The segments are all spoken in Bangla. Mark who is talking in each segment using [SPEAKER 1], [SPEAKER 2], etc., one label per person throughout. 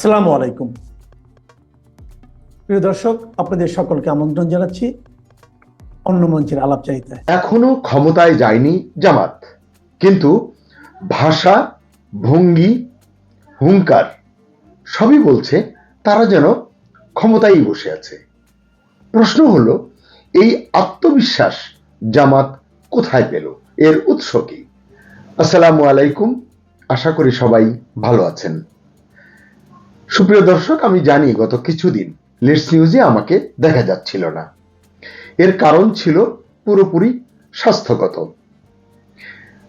[SPEAKER 1] আসসালামু আলাইকুম। প্রিয় দর্শক, আপনাদের সকলকে আমন্ত্রণ জানাচ্ছি অন্য মঞ্চের আলাপ চাইতে
[SPEAKER 2] এখনও ক্ষমতায় যায়নি জামাত, কিন্তু ভাষা, ভঙ্গি, হুঙ্কার সবই বলছে তারা যেন ক্ষমতায় বসে আছে। প্রশ্ন হলো, এই আত্মবিশ্বাস জামাত কোথায় পেল? এর উৎস কি? আসসালামু আলাইকুম, আশা করি সবাই ভালো আছেন। সুপ্রিয় দর্শক, আমি জানি গত কিছুদিন লিডস নিউজে আমাকে দেখা যাচ্ছিল না। এর কারণ ছিল পুরোপুরি স্বাস্থ্যগত।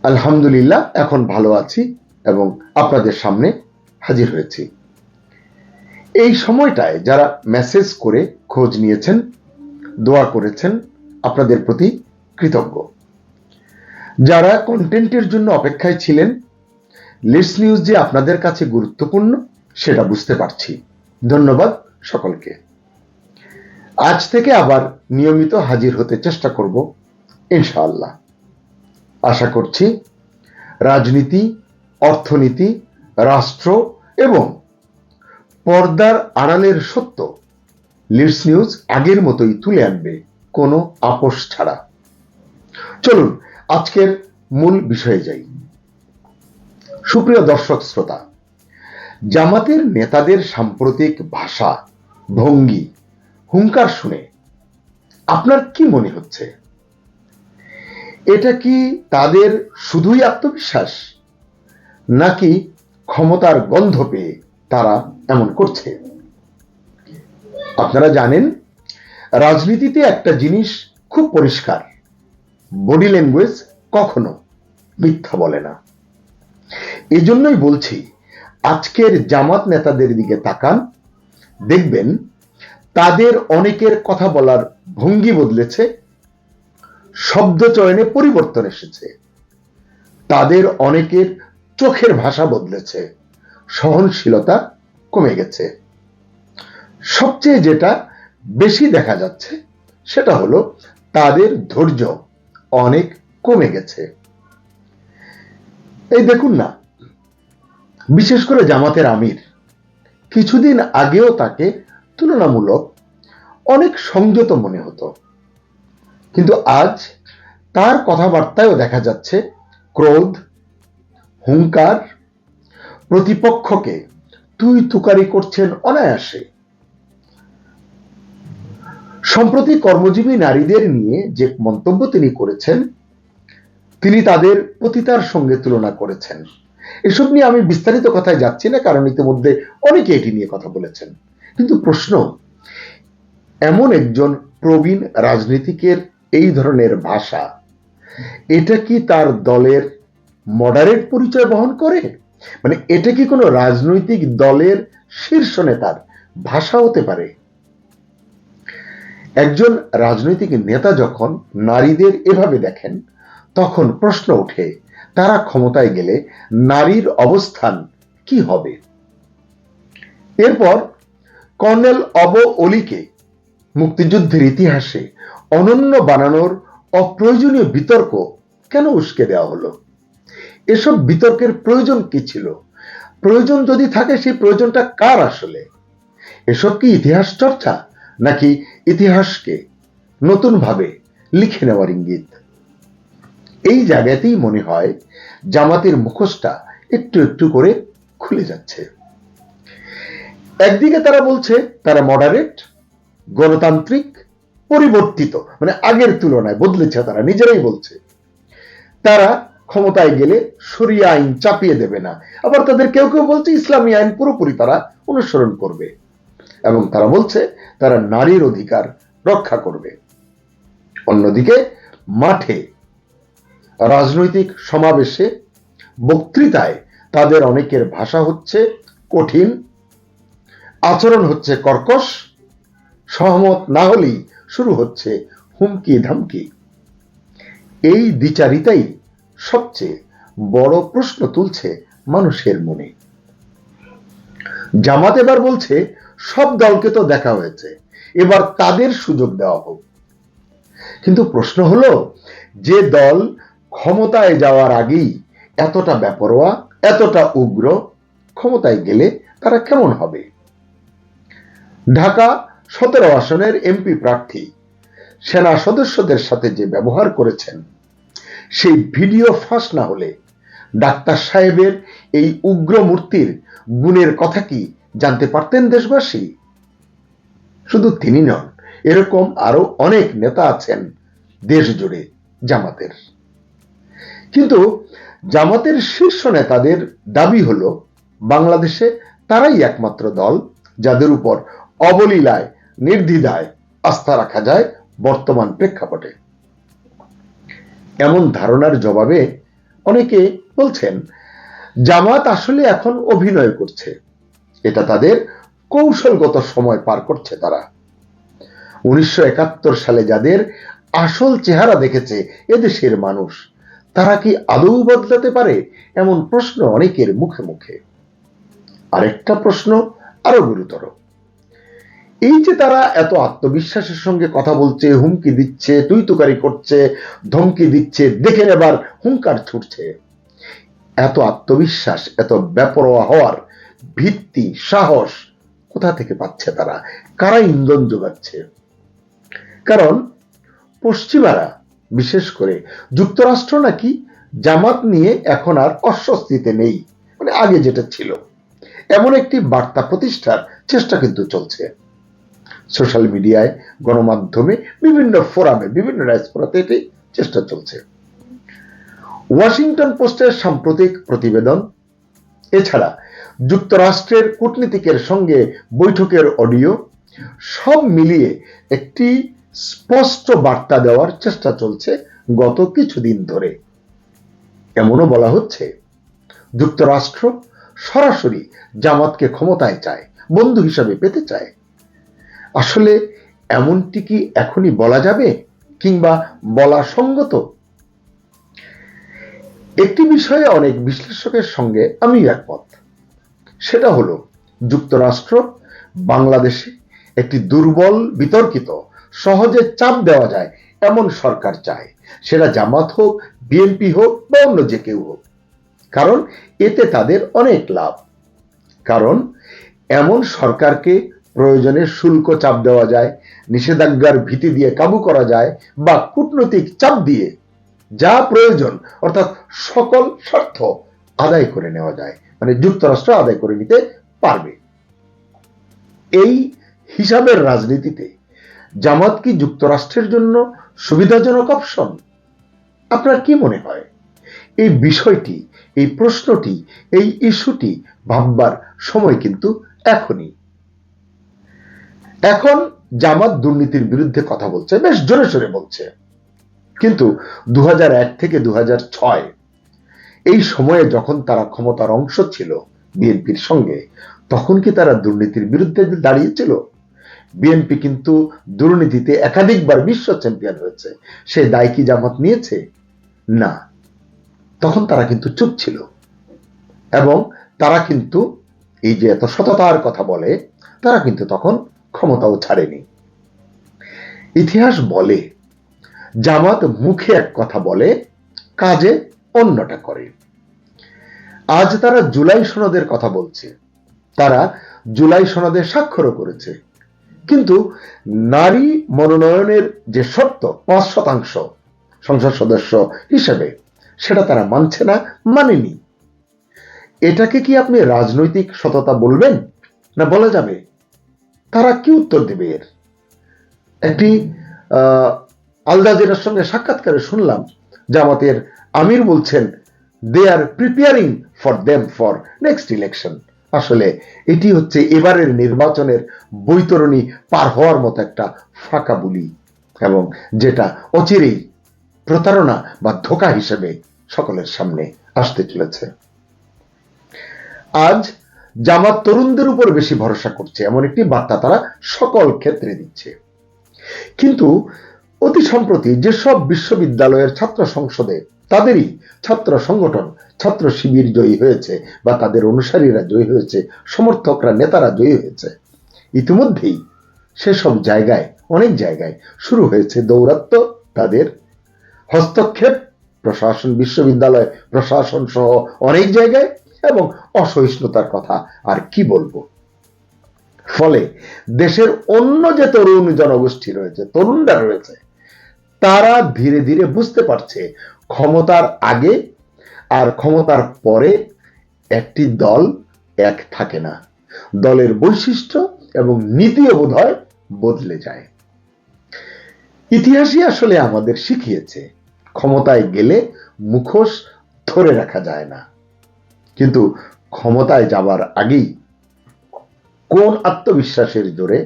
[SPEAKER 2] আলহামদুলিল্লাহ, এখন ভালো আছি এবং আপনাদের সামনে হাজির হয়েছি। এই সময়টায় যারা মেসেজ করে খোঁজ নিয়েছেন, দোয়া করেছেন, আপনাদের প্রতি কৃতজ্ঞ। যারা কন্টেন্টের জন্য অপেক্ষায় ছিলেন লিডস নিউজ যে আপনাদের কাছে গুরুত্বপূর্ণ সেটা বুঝতে পারছি। ধন্যবাদ সকলকে। আজ থেকে আবার নিয়মিত হাজির হতে চেষ্টা করব, ইনশাআল্লাহ। আশা করছি রাজনীতি, অর্থনীতি, রাষ্ট্র এবং পর্দার আড়ালের সত্য লিডস নিউজ আগের মতোই তুলে আনবে কোনো আপোষ ছাড়া। চলুন, আজকের মূল বিষয়ে যাই। সুপ্রিয় দর্শক শ্রোতা জামাতের নেতাদের সাম্প্রতিক ভাষা, ভঙ্গি, হুঙ্কার শুনে আপনার কি মনে হচ্ছে? এটা কি তাদের শুধুই আত্মবিশ্বাস? নাকি ক্ষমতার গন্ধ পেয়ে তারা এমন করছে? আপনারা জানেন, রাজনীতিতে একটা জিনিস খুব পরিষ্কার। বডি ল্যাঙ্গুয়েজ কখনো মিথ্যা বলে না। এজন্যই বলছি আজকের জামাত নেতাদের দিকে তাকান, দেখবেন তাদের অনেকের কথা বলার ভঙ্গি বদলেছে, শব্দ চয়নে পরিবর্তন এসেছে, তাদের অনেকের চোখের ভাষা বদলেছে, সহনশীলতা কমে গেছে। সবচেয়ে যেটা বেশি দেখা যাচ্ছে সেটা হলো তাদের ধৈর্য অনেক কমে গেছে। এই দেখুন না বিশেষ করে জামাতের আমির। কিছুদিন আগেও তাকে তুলনামূলক অনেক সংযত মনে হতো। কিন্তু আজ তার কথাবার্তায়ও দেখা যাচ্ছে ক্রোধ হুঙ্কার প্রতিপক্ষকে তুই তুকারি করছেন অনায়াসে। সম্প্রতি কর্মজীবী নারীদের নিয়ে যে মন্তব্য তিনি করেছেন, তিনি তাদের পতিতার সঙ্গে তুলনা করেছেন। এসব নিয়ে আমি বিস্তারিত কথায় যাচ্ছি না, কারণ ইতিমধ্যে অনেকে এটি নিয়ে কথা বলেছেন। কিন্তু প্রশ্ন, এমন একজন প্রবীণ রাজনীতিকের এই ধরনের ভাষা, এটা কি তার দলের মডারেট পরিচয় বহন করে? মানে এটা কি কোনো রাজনৈতিক দলের শীর্ষ নেতার ভাষা হতে পারে? একজন রাজনৈতিক নেতা যখন নারীদের এভাবে দেখেন, তখন প্রশ্ন ওঠে তারা ক্ষমতায় গেলে নারীর অবস্থান কি হবে? এরপর কর্নেল অব অলিকে মুক্তিযুদ্ধের ইতিহাসে অনন্য বানানোর অপ্রয়োজনীয় বিতর্ক কেন উস্কে দেওয়া হলো? এসব বিতর্কের প্রয়োজন কি ছিল? প্রয়োজন যদি থাকে, সেই প্রয়োজনটা কার আসলে? এসব কি ইতিহাস চর্চা, নাকি ইতিহাসকে নতুনভাবে লিখে নেওয়ার ইঙ্গিত? এই জায়গাতেই মনে হয় জামাতের মুখোশটা একটু একটু করে খুলে যাচ্ছে। একদিকে তারা বলছে তারা মডারেট গণতান্ত্রিক, পরিবর্তিত মানে আগের তুলনায় বদলেছে তারা, নিজেরাই বলছে। তারা ক্ষমতায় গেলে সরিয়া আইন চাপিয়ে দেবে না। আবার তাদের কেউ কেউ বলছে ইসলামী আইন পুরোপুরি তারা অনুসরণ করবে। এবং তারা বলছে তারা নারীর অধিকার রক্ষা করবে। অন্যদিকে মাঠে রাজনৈতিক সমাবেশে বক্তৃতায় তাদের অনেকের ভাষা হচ্ছে কঠিন, আচরণ হচ্ছে কর্কশ, সহমত না হলেই শুরু হচ্ছে হুমকি ধামকি এই দ্বিচারিতাই সবচেয়ে বড় প্রশ্ন তুলছে মানুষের মনে। জামাত এবার বলছে, সব দলকে তো দেখা হয়েছে, এবার তাদের সুযোগ দেওয়া হোক? কিন্তু প্রশ্ন হলো, যে দল ক্ষমতায় যাওয়ার আগেই এতটা বেপরোয়া, এতটা উগ্র, ক্ষমতায় গেলে তারা কেমন হবে? ঢাকা সতেরো আসনের এমপি প্রার্থী, সেনা সদস্যদের সাথে যে ব্যবহার করেছেন, সেই ভিডিও ফাঁস না হলে ডাক্তার সাহেবের এই উগ্র মূর্তির গুণের কথা কি জানতে পারতেন দেশবাসী? শুধু তিনি নন, এরকম আরও অনেক নেতা আছেন দেশ জুড়ে জামাতের। কিন্তু জামাতের শীর্ষ নেতাদের দাবি হলো, বাংলাদেশে তারাই একমাত্র দল যাদের উপর অবলীলায়, নির্দ্বিধায় আস্থা রাখা যায় বর্তমান প্রেক্ষাপটে। এমন ধারণার জবাবে অনেকে বলছেন, জামাত আসলে এখন অভিনয় করছে। এটা তাদের কৌশলগত সময় পার করছে তারা। উনিশশো একাত্তর সালে যাদের আসল চেহারা দেখেছে এদেশের মানুষ তারা কি আদৌ বদলাতে পারে এমন প্রশ্ন অনেকের মুখে মুখে। আরেকটা প্রশ্ন আরও গুরুতর। এই যে তারা এত আত্মবিশ্বাসের সঙ্গে কথা বলছে, হুমকি দিচ্ছে তুই তুকারি করছে, ধমকি দিচ্ছে, দেখে নেবার হুঙ্কার ছুটছে। এত আত্মবিশ্বাস, এত বেপরোয়া হওয়ার ভিত্তি, সাহস কোথা থেকে পাচ্ছে তারা? কারা ইন্ধন যোগাচ্ছে? কারণ পশ্চিমারা বিশেষ করে যুক্তরাষ্ট্র নাকি জামাত নিয়ে এখন আর অস্বস্তিতে নেই মানে আগে যেটা ছিল। এমন একটি বার্তা প্রতিষ্ঠার চেষ্টা কিন্তু চলছে। সোশ্যাল মিডিয়ায়, গণমাধ্যমে, বিভিন্ন ফোরামে, বিভিন্ন ডায়াসপোরাতে এটি চেষ্টা চলছে। ওয়াশিংটন পোস্টের সাম্প্রতিক প্রতিবেদন, এছাড়া যুক্তরাষ্ট্রের কূটনীতিকের সঙ্গে বৈঠকের অডিও, সব মিলিয়ে একটি স্পষ্ট বার্তা দেওয়ার চেষ্টা চলছে গত কিছুদিন ধরে। এমনও বলা হচ্ছে, যুক্তরাষ্ট্র সরাসরি জামাতকে ক্ষমতায় চায়, বন্ধু হিসাবে পেতে চায়। আসলে এমনটি কি এখনই বলা যাবে কিংবা বলা সঙ্গত? একটি বিষয়ে অনেক বিশ্লেষকের সঙ্গে আমি একমত। সেটা হলো, যুক্তরাষ্ট্র বাংলাদেশে একটি দুর্বল, বিতর্কিত সহজে চাপ দেওয়া যায়, এমন সরকার চায়। সেটা জামাত হোক, বিএনপি হোক বা অন্য যে কেউ হোক। কারণ এতে তাদের অনেক লাভ। কারণ এমন সরকারকে প্রয়োজনে শুল্ক চাপ দেওয়া যায়, নিষেধাজ্ঞার ভীতি দিয়ে কাবু করা যায় বা কূটনৈতিক চাপ দিয়ে যা প্রয়োজন, অর্থাৎ সকল স্বার্থ আদায় করে নেওয়া যায় মানে যুক্তরাষ্ট্র আদায় করে নিতে পারবে। এই হিসাবের রাজনীতিতে জামাত কি যুক্তরাষ্ট্রের জন্য সুবিধাজনক অপশন আপনার কি মনে হয়? এই বিষয়টি, এই প্রশ্নটি, এই ইস্যুটি ভাববার সময় কিন্তু এখনই। এখন জামাত দুর্নীতির বিরুদ্ধে কথা বলছে, বেশ জোরে সোরে বলছে। কিন্তু দু হাজার এক থেকে দু হাজার ছয়, এই সময়ে যখন তারা ক্ষমতার অংশ ছিল বিএনপির সঙ্গে, তখন কি তারা দুর্নীতির বিরুদ্ধে দাঁড়িয়েছিল? বিএনপি কিন্তু দুর্নীতিতে একাধিকবার বিশ্ব চ্যাম্পিয়ন হয়েছে। সে দায় কি জামাত নিয়েছে? না। তখন তারা কিন্তু চুপ ছিল। এবং তারা কিন্তু এই যে এত সততার কথা বলে, তারা কিন্তু তখন ক্ষমতাও ছাড়েনি। ইতিহাস বলে, জামাত মুখে এক কথা বলে, কাজে অন্যটা করে। আজ তারা জুলাই সনদের কথা বলছে। তারা জুলাই সনদে স্বাক্ষরও করেছে। কিন্তু নারী মনোনয়নের যে শর্ত, পাঁচ শতাংশ সংসদ সদস্য হিসেবে, সেটা তারা মানছে না, মানেনি। এটাকে কি আপনি রাজনৈতিক সততা বলবেন? না, বলা যাবে। তারা কি উত্তর দেবে এর? একটি আলদাজেরার সঙ্গে সাক্ষাৎকারে শুনলাম, জামাতের আমির বলছেন they are preparing for them for next election আসলে এটি হচ্ছে এবারের নির্বাচনের বৈতরণী পার হওয়ার মতো একটা ফাঁকা বুলি এবং যেটা অচিরেই প্রতারণা বা ধোকা হিসেবে সকলের সামনে আসতে চলেছে। আজ জামাত তরুণদের উপর বেশি ভরসা করছে, এমন একটি বার্তা তারা সকল ক্ষেত্রে দিচ্ছে। কিন্তু অতি সম্প্রতি যেসব বিশ্ববিদ্যালয়ের ছাত্র সংসদে তাদেরই ছাত্র সংগঠন, ছাত্র শিবির জয়ী হয়েছে বা তাদের অনুসারীরা জয়ী হয়েছে, সমর্থকরা, নেতারা জয়ী হয়েছে। ইতিমধ্যেই সেসব জায়গায়, অনেক জায়গায় শুরু হয়েছে দৌরাত্ম তাদের। হস্তক্ষেপ, প্রশাসন, বিশ্ববিদ্যালয়, প্রশাসন সহ অনেক জায়গায় এবং অসহিষ্ণুতার কথা আর কি বলব? ফলে দেশের অন্য যে তরুণ জনগোষ্ঠী রয়েছে, তরুণরা রয়েছে তারা ধীরে ধীরে বুঝতে পারছে ক্ষমতার আগে আর ক্ষমতার পরে একটি দল এক থাকে না। দলের বৈশিষ্ট্য এবং নীতিও বোধ হয় বদলে যায়। ইতিহাসই আসলে আমাদের শিখিয়েছে, ক্ষমতায় গেলে মুখোশ ধরে রাখা যায় না। কিন্তু ক্ষমতায় যাবার আগেই কোন আত্মবিশ্বাসের জোরে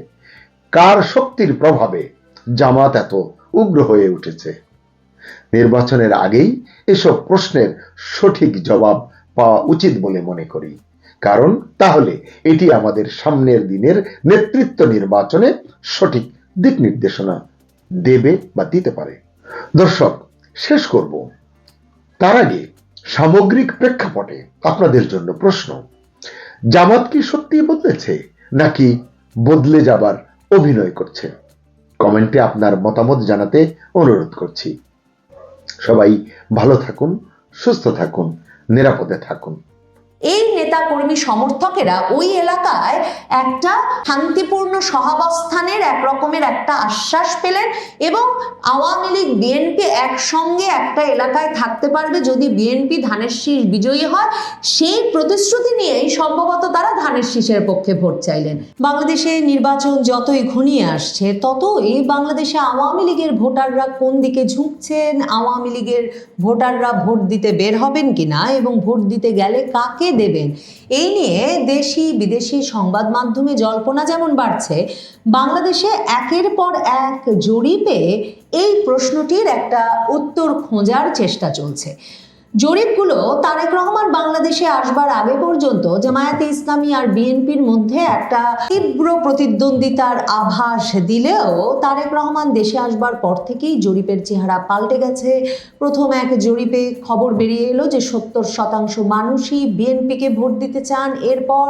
[SPEAKER 2] কার শক্তির প্রভাবে জামাত এত উগ্র হয়ে উঠেছে। নির্বাচনের আগেই এসব প্রশ্নের সঠিক জবাব পাওয়া উচিত বলে মনে করি। কারণ তাহলে এটি আমাদের সামনের দিনের নেতৃত্ব নির্বাচনে সঠিক দিক নির্দেশনা দেবে বা দিতে পারে। দর্শক, শেষ করব। তার আগে সামগ্রিক প্রেক্ষাপটে আপনাদের জন্য প্রশ্ন। জামাত কি সত্যি বদলেছে নাকি বদলে যাবার অভিনয় করছে? কমেন্টে আপনার মতামত জানাতে অনুরোধ করছি। সবাই ভালো থাকুন সুস্থ থাকুন নিরাপদে থাকুন।
[SPEAKER 3] এই নেতা কর্মী সমর্থকেরা ওই এলাকায় একটা শান্তিপূর্ণ সহাবস্থানের এক রকমের একটা আশ্বাস পেলেন এবং আওয়ামী লীগ, বিএনপি একসঙ্গে একটা এলাকায় থাকতে পারবে যদি বিএনপি ধানের শীষ বিজয়ী হয়। সেই প্রতিশ্রুতি নিয়েই সম্ভবত তারা ধানের শীষের পক্ষে ভোট চাইলেন। বাংলাদেশে নির্বাচন যতই ঘনিয়ে আসছে, ততই বাংলাদেশে আওয়ামী লীগের ভোটাররা কোন দিকে ঝুঁকছেন, আওয়ামী লীগের ভোটাররা ভোট দিতে বের হবেন কিনা এবং ভোট দিতে গেলে কাকে দেবেন? এই নিয়ে দেশি বিদেশি সংবাদ মাধ্যমে জল্পনা যেমন বাড়ছে, বাংলাদেশে একের পর এক জরিপে এই প্রশ্নটির একটা উত্তর খোঁজার চেষ্টা চলছে। জরিপগুলো তারেক রহমান বাংলাদেশে আসবার আগে পর্যন্ত জামায়াতে ইসলামী আর বিএনপির মধ্যে একটা তীব্র প্রতিদ্বন্দ্বিতার আভাস দিলেও তারেক রহমান দেশে আসবার পর থেকেই জরিপের চেহারা পাল্টে গেছে। প্রথম এক জরিপে খবর বেরিয়ে এলো যে সত্তর শতাংশ মানুষই বিএনপিকে ভোট দিতে চান। এরপর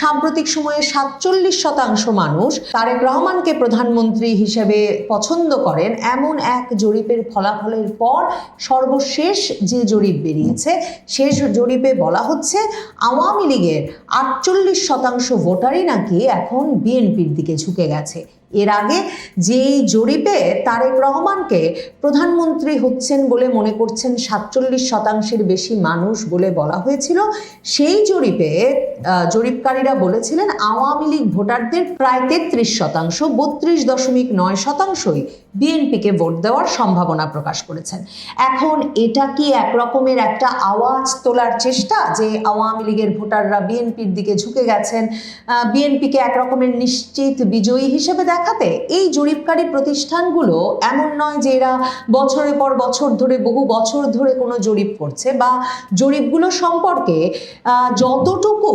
[SPEAKER 3] সাম্প্রতিক সময়ে সাতচল্লিশ শতাংশ মানুষ তারেক রহমানকে প্রধানমন্ত্রী হিসেবে পছন্দ করেন। এমন এক জরিপের ফলাফলের পর সর্বশেষ যে জরিপ বেরিয়েছে। শেষ জরিপে বলা হচ্ছে, আওয়ামী লীগের আটচল্লিশ শতাংশ ভোটারই নাকি এখন বিএনপির দিকে ঝুঁকে গেছে। এর আগে যেই জরিপে তারেক রহমানকে প্রধানমন্ত্রী হচ্ছেন বলে মনে করছেন সাতচল্লিশ শতাংশের বেশি মানুষ বলে বলা হয়েছিল, সেই জরিপে জরিপকারীরা বলেছিলেন আওয়ামী লীগ ভোটারদের প্রায় তেত্রিশ শতাংশ, বত্রিশ দশমিক নয় শতাংশই বিএনপিকে ভোট দেওয়ার সম্ভাবনা প্রকাশ করেছেন। এখন এটা কি এক রকমের একটা আওয়াজ তোলার চেষ্টা যে আওয়ামী লীগের ভোটাররা বিএনপির দিকে ঝুঁকে গেছেন? বিএনপিকে একরকমের নিশ্চিত বিজয়ী হিসেবে দেখাতে এই জরিপকারী প্রতিষ্ঠানগুলো এমন নয় যে এরা বছরের পর বছর ধরে, বহু বছর ধরে কোনো জরিপ করছে বা জরিপগুলো সম্পর্কে যতটুকু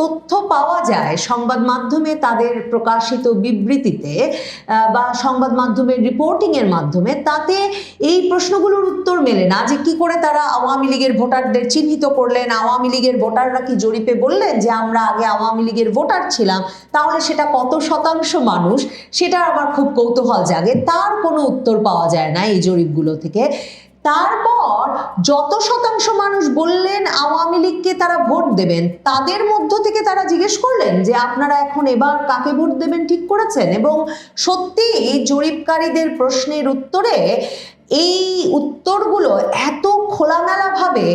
[SPEAKER 3] তথ্য পাওয়া যায় সংবাদ মাধ্যমে তাদের প্রকাশিত বিবৃতিতে বা সংবাদ মাধ্যমের রিপোর্টিং এর মাধ্যমে, তাতে এই প্রশ্নগুলোর উত্তর মেলে না যে কি করে তারা আওয়ামী লীগের ভোটারদের চিহ্নিত করলেন, আওয়ামী লীগের ভোটাররা কি জরিপে বললেন যে আমরা আগে আওয়ামী লীগের ভোটার ছিলাম, তাহলে সেটা কত শতাংশ মানুষ সেটা আমার খুব কৌতূহল জাগে। তার কোনো উত্তর পাওয়া যায় না এই জরিপগুলো থেকে। তারপর যত শতাংশ মানুষ বললেন আওয়ামী লীগকে তারা ভোট দেবেন, তাদের মধ্য থেকে তারা জিজ্ঞেস করলেন যে আপনারা এখন এবার কাকে ভোট দেবেন ঠিক করেছেন? এবং সত্যি জরিপকারীদের প্রশ্নের উত্তরে এই উত্তরগুলো এত খোলামেলাভাবে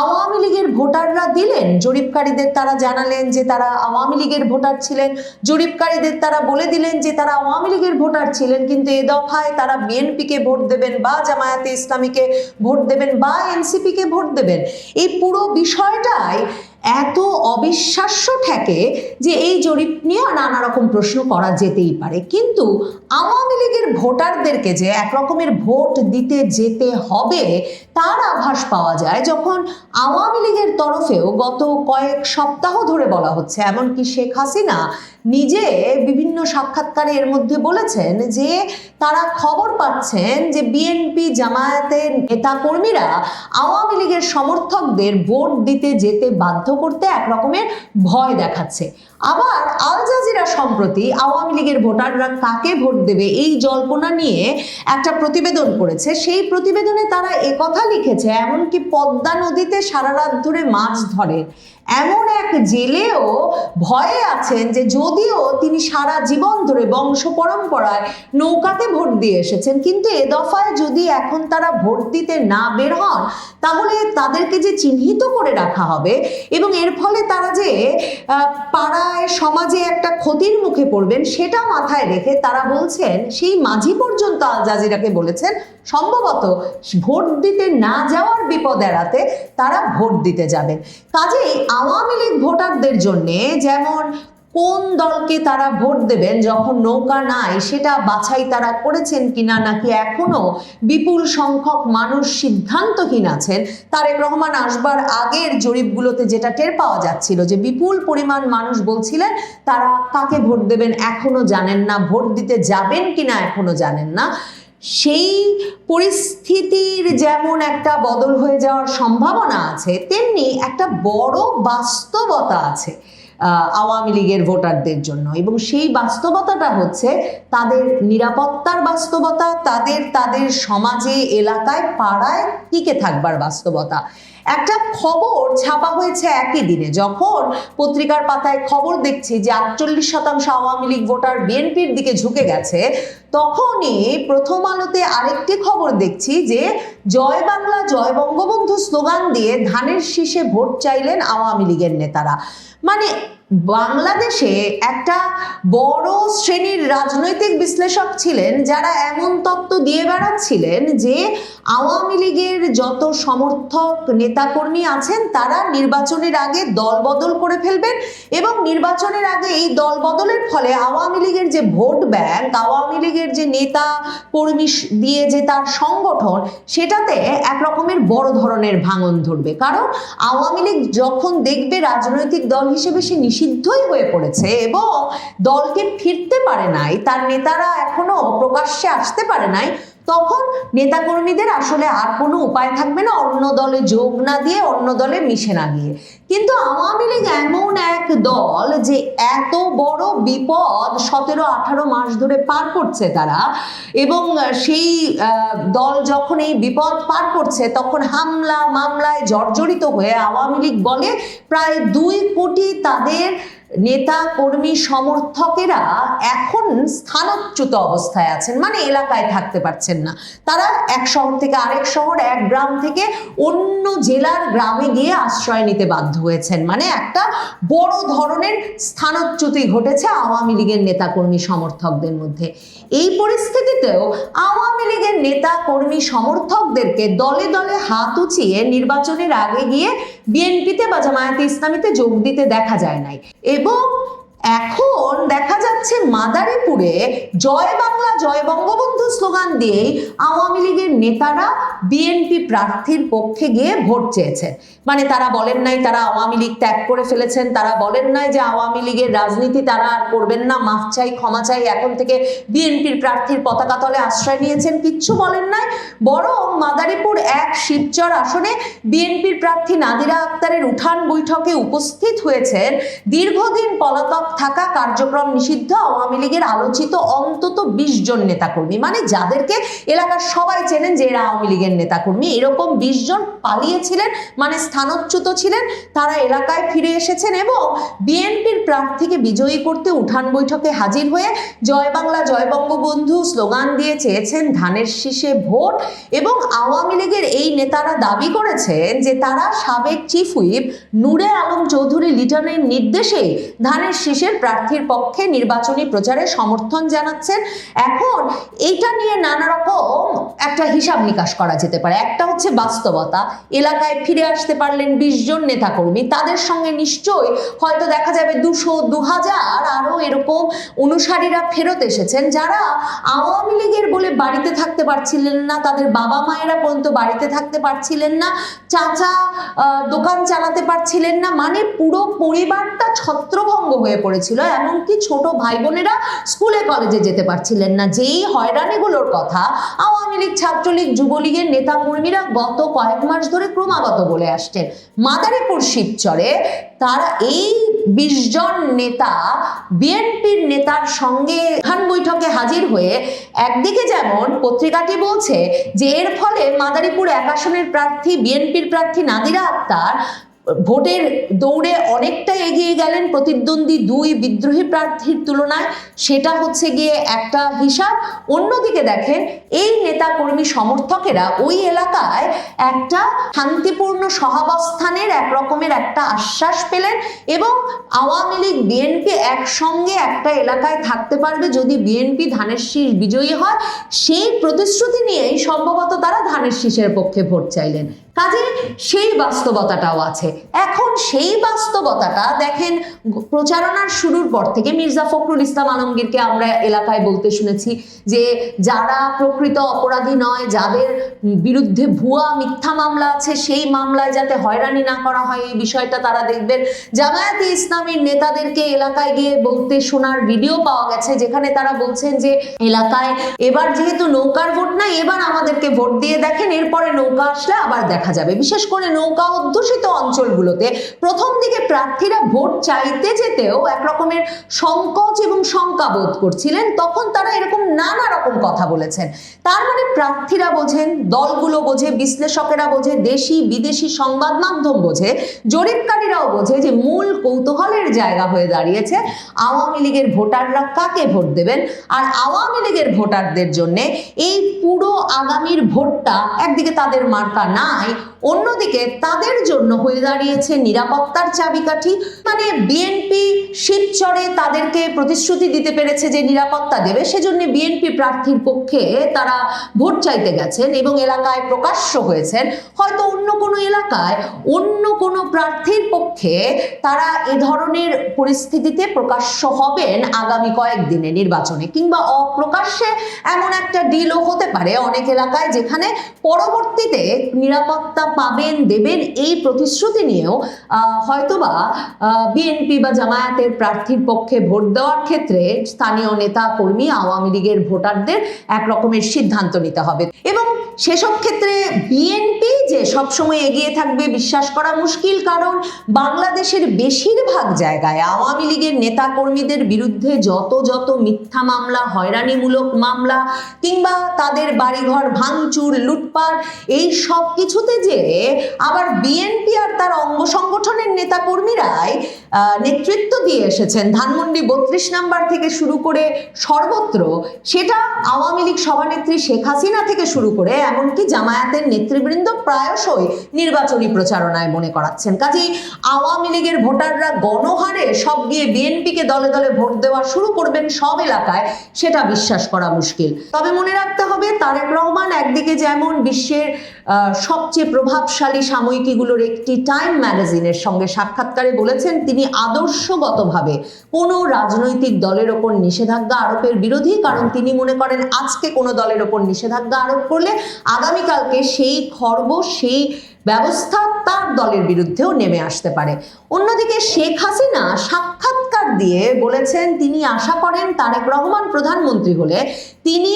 [SPEAKER 3] আওয়ামী লীগের ভোটাররা দিলেন। জরিপকারীদের তারা জানালেন যে তারা আওয়ামী লীগের ভোটার ছিলেন। জরিপকারীদের তারা বলে দিলেন যে তারা আওয়ামী লীগের ভোটার ছিলেন। কিন্তু এ দফায় তারা বিএনপিকে ভোট দেবেন বা জামায়াতে ইসলামীকে ভোট দেবেন বা এনসিপিকে ভোট দেবেন। এই পুরো বিষয়টাই এত অবিশ্বাস্য ঠেকে যে এই জরিপ নিয়ে নানা রকম প্রশ্ন করা যেতেই পারে। কিন্তু আওয়ামী লীগের ভোটারদেরকে যে এক রকমের ভোট দিতে যেতে হবে, তার আভাস পাওয়া যায় যখন আওয়ামী লীগের তরফেও গত কয়েক সপ্তাহ ধরে বলা হচ্ছে, এমনকি শেখ হাসিনা নিজে বিভিন্ন সাক্ষাৎকারে এর মধ্যে বলেছেন যে তারা খবর পাচ্ছেন যে বিএনপি জামায়াতের নেতাকর্মীরা আওয়ামী লীগের সমর্থকদের ভোট দিতে যেতে বাধ্য করতে এক রকমের ভয় দেখাচ্ছে। আবার আল জাজিরা সম্প্রতি আওয়ামী লীগের ভোটাররা কাকে ভোট দেবে এই জল্পনা নিয়ে একটা প্রতিবেদন করেছে। সেই প্রতিবেদনে তারা একথা লিখেছে এমনকি পদ্মা নদীতে সারা রাত ধরে মাছ ধরে। এমন এক জেলেও ভয়ে আছেন যে যদিও তিনি সারা জীবন ধরে বংশ পরম্পরায় নৌকাতে ভোট দিয়ে এসেছেন কিন্তু এ দফায় যদি এখন তারা ভোট দিতে না বের হন তাহলে তাদেরকে যে চিহ্নিত করে রাখা হবে এবং এর ফলে তারা যে আহ, পাড়ায় সমাজে একটা ক্ষতির মুখে পড়বেন সেটা মাথায় রেখে তারা বলছেন, সেই মাঝি পর্যন্ত আল জাজিরাকে বলেছেন, সম্ভবত ভোট দিতে না যাওয়ার বিপদ এড়াতে তারা ভোট দিতে যাবেন। কাজেই আওয়ামী লীগ ভোটারদের জন্যে যেমন কোন দলকে তারা ভোট দেবেন যখন নৌকা নাই, সেটা বাছাই তারা করেছেন কিনা নাকি এখনও বিপুল সংখ্যক মানুষ সিদ্ধান্তহীন আছেন? তারেক রহমান আসবার আগের জরিপগুলোতে যেটা টের পাওয়া যাচ্ছিল যে বিপুল পরিমাণ মানুষ বলছিলেন তারা কাকে ভোট দেবেন এখনও জানেন না, ভোট দিতে যাবেন কিনা এখনও জানেন না। সেই পরিস্থিতির যেমন একটা বদল হয়ে যাওয়ার সম্ভাবনা আছে, তেমনি একটা বড় বাস্তবতা আছে। আওয়ামী লীগের ভোটারদের জন্য। এবং সেই বাস্তবতাটা হচ্ছে তাদের নিরাপত্তার বাস্তবতা, তাদের তাদের সমাজে, এলাকায়, পাড়ায় টিকে থাকবার বাস্তবতা। একটা খবর ছাপা হয়েছে একই দিনে, যখন পত্রিকার পাতায় খবর দেখছি যে আটচল্লিশ শতাংশ আওয়ামী লীগ ভোটার বিএনপির দিকে ঝুঁকে গেছে, তখনই প্রথম আলোতে আরেকটি খবর দেখছি যে জয় বাংলা, জয় বঙ্গবন্ধু স্লোগান দিয়ে ধানের শীষে ভোট চাইলেন আওয়ামী লীগের নেতারা। মানে বাংলাদেশে একটা বড় শ্রেণির রাজনৈতিক বিশ্লেষক ছিলেন যারা এমন তত্ত্ব দিয়ে বেড়াচ্ছিলেন যে আওয়ামী লীগের যত সমর্থক নেতাকর্মী আছেন তারা নির্বাচনের আগে দল বদল করে ফেলবেন এবং নির্বাচনের আগে এই দল বদলের ফলে আওয়ামী লীগের যে ভোট ব্যাংক, আওয়ামী লীগের যে নেতা কর্মী দিয়ে যে তার সংগঠন সেটাতে এক রকমের বড় ধরনের ভাঙন ধরবে। কারণ আওয়ামী লীগ যখন দেখবে রাজনৈতিক দল হিসেবে সে নিষিদ্ধই হয়ে পড়েছে এবং দলকে ফিরতে পারে নাই, তার নেতারা এখনও প্রকাশ্যে আসতে পারে নাই তখন নেতাকর্মীদের আসলে আর কোনো উপায় থাকবে না, অন্য দলে যোগ না দিয়ে অন্য দলে মিশে না গিয়ে। কিন্তু আওয়ামী লীগ এমন এক দল যে এত বড় বিপদ সতেরো, আঠারো মাস ধরে পার করছে তারা, এবং সেই দল যখন এই বিপদ পার করছে, তখন হামলা, মামলায় জর্জরিত হয়ে আওয়ামী লীগ বলে প্রায় দুই কোটি তাদের নেতা, কর্মী, সমর্থকেরা এখন স্থানচ্যুত অবস্থায় আছেন। মানে এলাকায় থাকতে পারছেন না। তারা এক শহর থেকে আরেক শহর, এক গ্রাম থেকে অন্য জেলার গ্রামে গিয়ে আশ্রয় নিতে বাধ্য হয়েছেন। মানে একটা বড় ধরনের স্থানচ্যুতি ঘটেছে আওয়ামী লীগের নেতাকর্মী সমর্থকদের মধ্যে। এই পরিস্থিতিতেও আওয়ামী লীগের নেতা, কর্মী, সমর্থকদেরকে দলে দলে হাত উঁচিয়ে নির্বাচনের আগে গিয়ে বিএনপিতে বা জামায়াতে ইসলামীতে যোগ দিতে দেখা যায় নাই। এবং এখন দেখা যাচ্ছে মাদারীপুরে জয় বাংলা, জয় বঙ্গবন্ধু স্লোগান দিয়েই আওয়ামী লীগের নেতারা বিএনপি প্রার্থীর পক্ষে গিয়ে ভোট চেয়েছেন। মানে তারা বলেন নাই, তারা আওয়ামী লীগ ত্যাগ করে ফেলেছেন, তারা বলেন নাই যে আওয়ামী লীগের রাজনীতি তারা আর করবেন না, মাফ চাই, ক্ষমা চাই। এখন থেকে বিএনপির প্রার্থীর পতাকা তলে আশ্রয় নিয়েছেন, কিচ্ছু বলেন নাই। বরং মাদারীপুর এক শিবচর আসনে বিএনপির প্রার্থী নাদিরা আক্তারের উঠান বৈঠকে উপস্থিত হয়েছেন। দীর্ঘদিন পলাতক থাকা কার্যক্রম নিষিদ্ধ আওয়ামী লীগের আলোচিত অন্তত বিশ জন নেতাকর্মী। মানে যাদেরকে এলাকার সবাই চেনেন যে এরা আওয়ামী লীগের নেতাকর্মী। এরকম বিশ জন পালিয়েছিলেন মানে স্থানচ্যুত ছিলেন, তারা এলাকায় ফিরে এসেছেন এবং বিএনপির প্রার্থীকে বিজয়ী করতে উঠান বৈঠকে হাজির হয়ে জয় বাংলা, জয় বঙ্গবন্ধু স্লোগান দিয়ে চেয়েছেন ধানের শীষে ভোট এবং আওয়ামী লীগের এই নেতারা দাবি করেছেন যে তারা সাবেক চিফ হুইপ নূরে আলম চৌধুরী লিটনের নির্দেশে ধানের শীষের প্রার্থীর পক্ষে নির্বাচনী প্রচারে সমর্থন জানাচ্ছেন। এখন এইটা নিয়ে নানা রকম একটা হিসাব নিকাশ করা যেতে পারে। একটা হচ্ছে বাস্তবতা। এলাকায় ফিরে আসতে পারলেন বিশ জন নেতাকর্মী। তাদের সঙ্গে নিশ্চয়ই হয়তো দেখা যাবে দুশো দু হাজার আরও এরকম অনুসারীরা ফেরত এসেছেন, যারা আওয়ামী লীগের বলে বাড়িতে থাকতে পারছিলেন না, তাদের বাবা মায়েরা পর্যন্ত বাড়িতে থাকতে পারছিলেন না, চাচা দোকান চালাতে পারছিলেন না মানে পুরো পরিবারটা ছত্রভঙ্গ হয়ে পড়েছিল, এমনকি ছোট ভাই বোনেরা স্কুলে, কলেজে যেতে পারছিলেন না। যেই হয়রানিগুলোর কথা আওয়ামী লীগ, ছাত্রলীগ, যুবলীগের নেতা কর্মীরা গত কয়েক মাস ধরে ক্রমাগত বলে আসছেন মাদারীপুর শিবচরে তারা এই বিশজন নেতা, বিএনপির নেতার সঙ্গে খান বৈঠকে হাজির হয়ে একদিকে যেমন পত্রিকাটি বলছে যে, এর ফলে মাদারীপুর এক আসনের প্রার্থী, বিএনপির প্রার্থী নাদিরা আক্তার ভোটের দৌড়ে অনেকটা এগিয়ে গেলেন প্রতিদ্বন্দ্বী দুই বিদ্রোহী প্রার্থীর তুলনায়। সেটা হচ্ছে গিয়ে একটা হিসাব। অন্যদিকে দেখেন, এই নেতা কর্মী সমর্থকেরা ওই এলাকায় একটা শান্তিপূর্ণ সহাবস্থানের এক রকমের একটা আশ্বাস পেলেন এবং আওয়ামী লীগ, বিএনপি একসঙ্গে একটা এলাকায় থাকতে পারবে যদি বিএনপি ধানের শীষ বিজয়ী হয়। সেই প্রতিশ্রুতি নিয়েই সম্ভবত তারা ধানের শীষের পক্ষে ভোট চাইলেন। কাজে সেই বাস্তবতাটাও আছে। এখন সেই বাস্তবতাটা দেখেন, প্রচারণার শুরুর পর থেকে মির্জা ফখরুল ইসলাম আলমগীরকে আমরা এলাকায় বলতে শুনেছি যে যারা প্রকৃত অপরাধী নয়, যাদের বিরুদ্ধে ভুয়া মিথ্যা মামলা আছে, সেই মামলায় যাতে হয়রানি না করা হয়, এই বিষয়টা তারা দেখবেন। জামায়াতে ইসলামীর নেতাদেরকে এলাকায় গিয়ে বলতে শোনার ভিডিও পাওয়া গেছে, যেখানে তারা বলছেন যে এলাকায় এবার যেহেতু নৌকার ভোট নাই, এবার আমাদেরকে ভোট দিয়ে দেখেন, এরপরে নৌকা আসলে আবার দেখা যাবে। বিশেষ করে নৌকা অধ্যুষিত অঞ্চলগুলোতে প্রথম দিকে প্রার্থীরা ভোট চাইতে যেতেও এক রকমের সংকোচ এবং শঙ্কা বোধ করছিলেন। তখন তারা এরকম নানা রকম কথা বলেছেন। তার মানে প্রার্থীরা বোঝেন, দলগুলো বোঝে, বিশ্লেষকেরা বোঝে, দেশি, বিদেশি সংবাদ মাধ্যম বোঝে, জরিপকারীরাও বোঝে যে মূল কৌতূহলের জায়গা হয়ে দাঁড়িয়েছে। আওয়ামী লীগের ভোটাররা কাকে ভোট দেবেন? আর আওয়ামী লীগের ভোটারদের জন্য এই পুরো আগামীর ভোটটা একদিকে তাদের মার্কা নাই অন্যদিকে তাদের জন্য হয়ে দাঁড়িয়েছে নিরাপত্তার চাবিকাঠি। মানে বিএনপি শিবচরে তাদেরকে প্রতিশ্রুতি দিতে পেরেছে যে নিরাপত্তা দেবে, সেজন্য বিএনপি প্রার্থীর পক্ষে তারা ভোট চাইতে গেছেন এবং এলাকায় প্রকাশ্য হয়েছেন। হয়তো অন্য কোনো এলাকায় অন্য কোনো প্রার্থীর পক্ষে তারা এ ধরনের পরিস্থিতিতে প্রকাশ্য হবেন আগামী কয়েকদিনে নির্বাচনে, কিংবা অপ্রকাশ্যে এমন একটা ডিলও হতে পারে অনেক এলাকায় যেখানে পরবর্তীতে নিরাপত্তা পাবেন, দেবেন এই প্রতিশ্রুতি নিয়েও হয়তোবা বিএনপি বা জামায়াতের প্রার্থীর পক্ষে ভোট দেওয়ার ক্ষেত্রে স্থানীয় নেতা, কর্মী, আওয়ামী লীগের ভোটারদের এক রকমের সিদ্ধান্ত নিতে হবে। এবং সেসব ক্ষেত্রে বিএনপি যে সবসময় এগিয়ে থাকবে, বিশ্বাস করা মুশকিল, কারণ বাংলাদেশের বেশিরভাগ জায়গায় আওয়ামী লীগের নেতা, কর্মীদের বিরুদ্ধে যত যত মিথ্যা মামলা, হয়রানিমূলক মামলা, কিংবা তাদের বাড়িঘর ভাঙচুর, লুটপাট, এই সব কিছুতে যে আবার বিএনপি আর তার অঙ্গ সংগঠনের নেতা কর্মীরাই নেতৃত্ব দিয়ে এসেছেন। ধানমন্ডি বত্রিশ নাম্বার থেকে শুরু করে সর্বত্র, সেটা আওয়ামী লীগ সভানেত্রী শেখ হাসিনা থেকে শুরু করে এমনকি জামায়াতের নেতৃবৃন্দ প্রায়শই নির্বাচনী প্রচারণায় মনে করাচ্ছেন। কাজেই আওয়ামী লীগের ভোটাররা গণহারে সব গিয়ে বিএনপিকে দলে দলে ভোট দেওয়া শুরু করবেন সব এলাকায়, সেটা বিশ্বাস করা মুশকিল। তবে মনে রাখতে হবে, তারেক রহমান একদিকে যেমন বিশ্বের সবচেয়ে প্রভাবশালী সাময়িকীগুলোর একটি টাইম ম্যাগাজিনের সঙ্গে সাক্ষাৎকারে বলেছেন তিনি আদর্শগতভাবে কোনো রাজনৈতিক দলের ওপর নিষেধাজ্ঞা আরোপের বিরোধী, কারণ তিনি মনে করেন আজকে কোনো দলের ওপর নিষেধাজ্ঞা আরোপ করলে আগামীকালকে সেই খর্ব, সেই ব্যবস্থা তার দলের বিরুদ্ধেও নেমে আসতে পারে। অন্যদিকে শেখ হাসিনা সাক্ষাৎকার দিয়ে বলেছেন, তিনি আশা করেন তারেক রহমান প্রধানমন্ত্রী হলে তিনি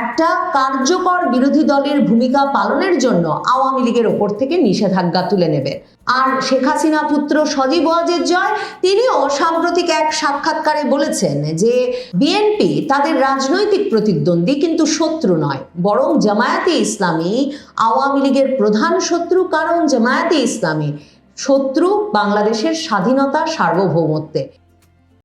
[SPEAKER 3] একটা কার্যকর বিরোধী দলের ভূমিকা পালনের জন্য আওয়ামী লীগের ওপর থেকে নিষেধাজ্ঞা তুলে নেবে আর শেখ হাসিনা পুত্র সজীব ওয়াজের জয় তিনিও সাম্প্রতিক এক সাক্ষাৎকারে বলেছেন যে, বিএনপি তাদের রাজনৈতিক প্রতিদ্বন্দ্বী কিন্তু শত্রু নয়, বরং জামায়াতে ইসলামী আওয়ামী লীগের প্রধান শত্রু, কারণ জামায়াতে ইসলামী শত্রু বাংলাদেশের স্বাধীনতা সার্বভৌমত্বে।